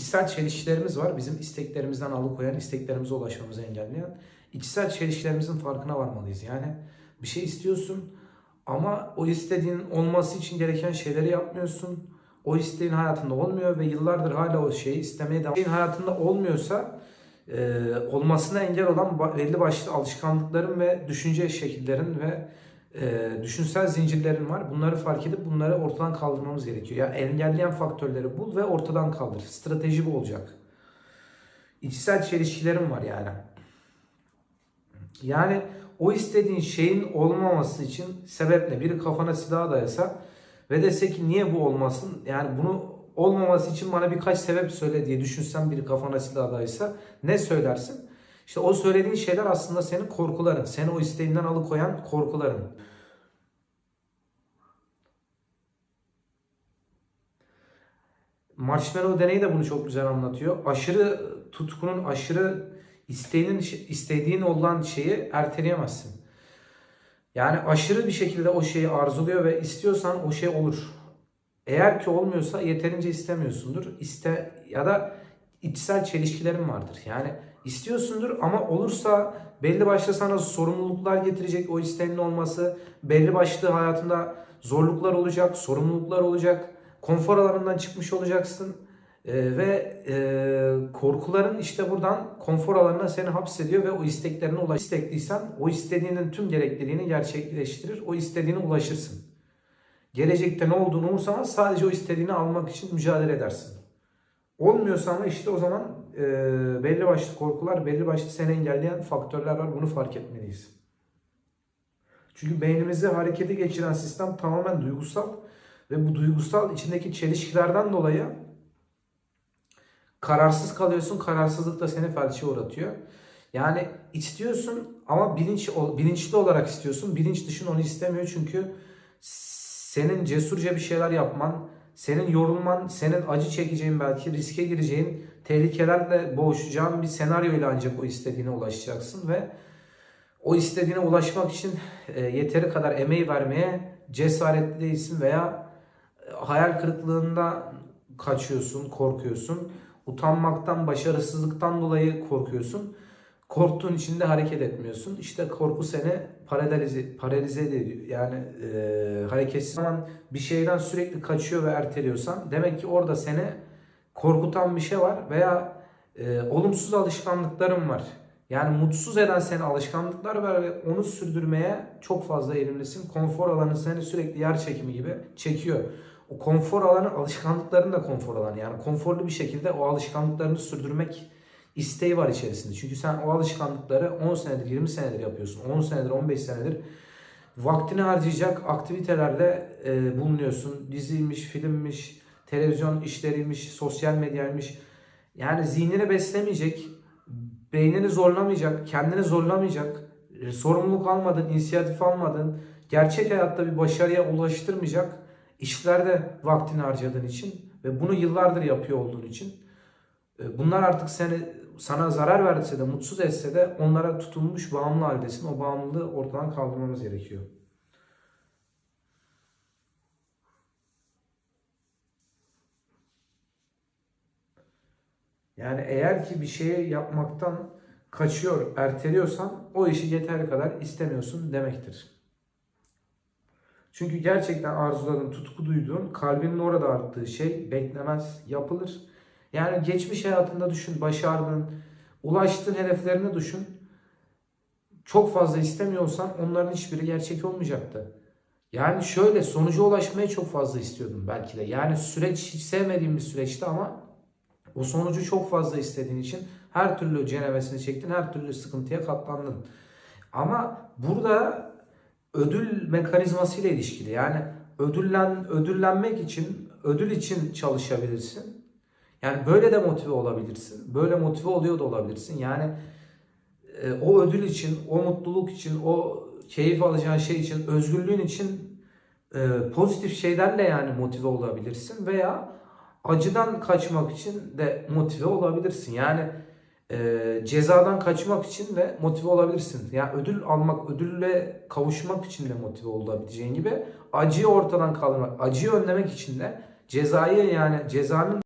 içsel çelişkilerimiz var. Bizim isteklerimizden alıkoyan, isteklerimize ulaşmamızı engelleyen. İçsel çelişkilerimizin farkına varmalıyız. Yani bir şey istiyorsun ama o istediğin olması için gereken şeyleri yapmıyorsun. O isteğin hayatında olmuyor ve yıllardır hala o şeyi istemeye devam Şeyin hayatında olmuyorsa e, olmasına engel olan belli başlı alışkanlıkların ve düşünce şekillerin ve e, düşünsel zincirlerin var. Bunları fark edip bunları ortadan kaldırmamız gerekiyor. Ya engelleyen faktörleri bul ve ortadan kaldır. Strateji bu olacak. İçsel çelişkilerim var yani. Yani o istediğin şeyin olmaması için sebep ne? Biri kafana silah dayasa ve dese ki niye bu olmasın? Yani bunu olmaması için bana birkaç sebep söyle diye düşünsen biri kafana silah dayasa ne söylersin? İşte o söylediğin şeyler aslında senin korkuların. Seni o isteğinden alıkoyan korkuların. Marshmallow deneyi de bunu çok güzel anlatıyor. Aşırı tutkunun, aşırı isteğinin, istediğin olan şeyi erteleyemezsin. Yani aşırı bir şekilde o şeyi arzuluyor ve istiyorsan o şey olur. Eğer ki olmuyorsa yeterince istemiyorsundur. İste ya da içsel çelişkilerin vardır. Yani istiyorsundur ama olursa belli başlı sana sorumluluklar getirecek o isteğinin olması. Belli başlı hayatında zorluklar olacak, sorumluluklar olacak. Konfor alanından çıkmış olacaksın. Ee, ve e, korkuların işte buradan konfor alanına seni hapsediyor ve o isteklerine ulaş. İstekliysen o istediğinin tüm gerekliliğini gerçekleştirir. O istediğine ulaşırsın. Gelecekte ne olduğunu umursamaz sadece o istediğini almak için mücadele edersin. Olmuyorsa ama işte o zaman e, belli başlı korkular, belli başlı seni engelleyen faktörler var. Bunu fark etmeliyiz. Çünkü beynimizi harekete geçiren sistem tamamen duygusal ve bu duygusal içindeki çelişkilerden dolayı kararsız kalıyorsun. Kararsızlık da seni felçe uğratıyor. Yani istiyorsun ama bilinç bilinçli olarak istiyorsun. Bilinç dışın onu istemiyor çünkü senin cesurca bir şeyler yapman, senin yorulman, senin acı çekeceğin belki riske gireceğin, tehlikelerle boğuşacağın bir senaryoyla ancak o istediğine ulaşacaksın ve o istediğine ulaşmak için e, yeteri kadar emeği vermeye cesaretli değilsin veya e, hayal kırıklığında kaçıyorsun, korkuyorsun. Utanmaktan, başarısızlıktan dolayı korkuyorsun. Korktuğun için de hareket etmiyorsun. İşte korku seni paralize, paralize ediyor. Yani e, hareketsiz zaman bir şeyden sürekli kaçıyor ve erteliyorsan demek ki orada seni korkutan bir şey var veya e, olumsuz alışkanlıkların var. Yani mutsuz eden seni alışkanlıklar var ve onu sürdürmeye çok fazla eğilimlisin. Konfor alanı seni sürekli yer çekimi gibi çekiyor. O konfor alanı alışkanlıkların da konfor alanı. Yani konforlu bir şekilde o alışkanlıklarını sürdürmek isteği var içerisinde. Çünkü sen o alışkanlıkları 10 senedir, 20 senedir yapıyorsun. 10 senedir, 15 senedir vaktini harcayacak aktivitelerle e, bulunuyorsun. Diziymiş, filmmiş, televizyon işleriymiş, sosyal medyaymış. Yani zihnini beslemeyecek, beynini zorlamayacak, kendini zorlamayacak, e, sorumluluk almadın, inisiyatif almadın, gerçek hayatta bir başarıya ulaştırmayacak işlerde vaktini harcadığın için ve bunu yıllardır yapıyor olduğun için e, bunlar artık seni sana zarar verdiyse de mutsuz etse de onlara tutulmuş bağımlı haldesin. O bağımlılığı ortadan kaldırmamız gerekiyor. Yani eğer ki bir şeyi yapmaktan kaçıyor, erteliyorsan o işi yeteri kadar istemiyorsun demektir. Çünkü gerçekten arzuladığın, tutku duyduğun, kalbinin orada arttığı şey beklemez, yapılır. Yani geçmiş hayatında düşün, başardın, ulaştığın hedeflerine düşün. Çok fazla istemiyorsan onların hiçbiri gerçek olmayacaktı. Yani şöyle sonuca ulaşmayı çok fazla istiyordum belki de. Yani süreç hiç sevmediğim bir süreçti ama o sonucu çok fazla istediğin için her türlü cenevesini çektin, her türlü sıkıntıya katlandın. Ama burada ödül mekanizması ile ilişkili. Yani ödüllen ödüllenmek için, ödül için çalışabilirsin. Yani böyle de motive olabilirsin. Böyle motive oluyor da olabilirsin. Yani e, o ödül için, o mutluluk için, o keyif alacağın şey için, özgürlüğün için e, pozitif şeylerle yani motive olabilirsin veya acıdan kaçmak için de motive olabilirsin. Yani e, cezadan kaçmak için de motive olabilirsin. Yani ödül almak, ödülle kavuşmak için de motive olabileceğin gibi acıyı ortadan kaldırmak, acıyı önlemek için de cezayı yani cezanın